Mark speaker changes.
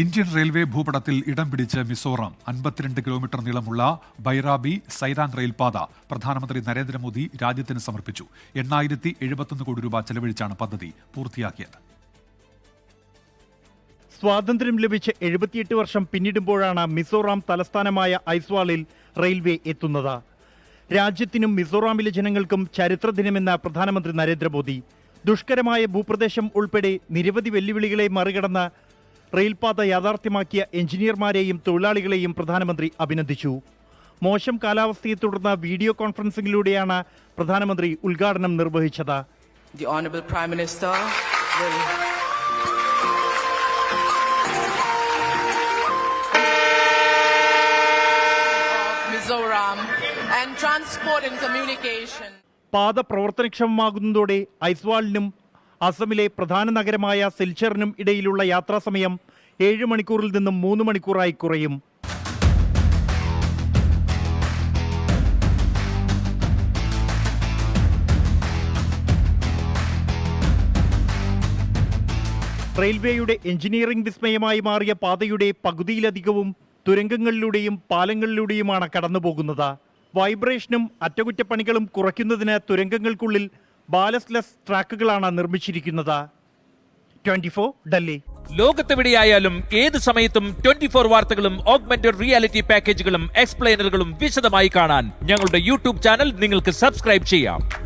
Speaker 1: Indian railway ഭൂപടത്തിൽ ഇടം പിടിച്ച് മിസോറാം അൻപത്തിരണ്ട് കിലോമീറ്റർ നീളമുള്ള ബൈറാബി സൈറാങ് റെയിൽപാത പ്രധാനമന്ത്രി നരേന്ദ്രമോദി രാജ്യത്തിന് സമർപ്പിച്ചു. എണ്ണായിരത്തി എഴുപത്തൊന്ന് കോടി രൂപ ചെലവഴിച്ചാണ് പദ്ധതി പൂർത്തിയാക്കിയത്.
Speaker 2: സ്വാതന്ത്ര്യം ലഭിച്ച് എഴുപത്തിയെട്ട് വർഷം പിന്നിടുമ്പോഴാണ് മിസോറാം തലസ്ഥാനമായ ഐസ്വാളിൽ റെയിൽവേ എത്തുന്നത്. രാജ്യത്തിനും മിസോറാമിലെ ജനങ്ങൾക്കും ചരിത്ര ദിനമെന്ന പ്രധാനമന്ത്രി നരേന്ദ്രമോദി. ദുഷ്കരമായ ഭൂപ്രദേശം ഉൾപ്പെടെ നിരവധി വെല്ലുവിളികളെ മറികടന്ന് റെയിൽപാത യാഥാർത്ഥ്യമാക്കിയ എഞ്ചിനീയർമാരെയും തൊഴിലാളികളെയും പ്രധാനമന്ത്രി അഭിനന്ദിച്ചു മോശം കാലാവസ്ഥയെ തുടർന്ന് വീഡിയോ കോൺഫറൻസിംഗിലൂടെയാണ് പ്രധാനമന്ത്രി ഉദ്ഘാടനം നിർവഹിച്ചത്
Speaker 3: The Honorable Prime Minister will of Mizoram and Transport and Communication.
Speaker 2: പാത പ്രവർത്തനക്ഷമമാകുന്നതോടെ ഐസ്വാളിനും അസമിലെ പ്രധാന നഗരമായ സിൽച്ചറിനും ഇടയിലുള്ള യാത്രാസമയം ഏഴ് മണിക്കൂറിൽ നിന്നും മൂന്ന് മണിക്കൂറായി കുറയും. റെയിൽവേയുടെ എഞ്ചിനീയറിംഗ് വിസ്മയമായി മാറിയ പാതയുടെ പകുതിയിലധികവും തുരങ്കങ്ങളിലൂടെയും പാലങ്ങളിലൂടെയുമാണ് കടന്നുപോകുന്നത്. വൈബ്രേഷനും അറ്റകുറ്റപ്പണികളും കുറയ്ക്കുന്നതിന് തുരങ്കങ്ങൾക്കുള്ളിൽ ബാലസ്ലെസ് ട്രാക്കുകളാണ് നിർമ്മിച്ചിരിക്കുന്നത്. Twenty four Delhi.
Speaker 4: ലോകത്തെവിടെയായാലും ഏത് സമയത്തും ട്വന്റി ഫോർ വാർത്തകളും ഓഗ്മെന്റഡ് റിയാലിറ്റി പാക്കേജുകളും എക്സ്പ്ലെയിനറുകളും വിശദമായി കാണാൻ ഞങ്ങളുടെ യൂട്യൂബ് ചാനൽ നിങ്ങൾക്ക് സബ്സ്ക്രൈബ് ചെയ്യാം.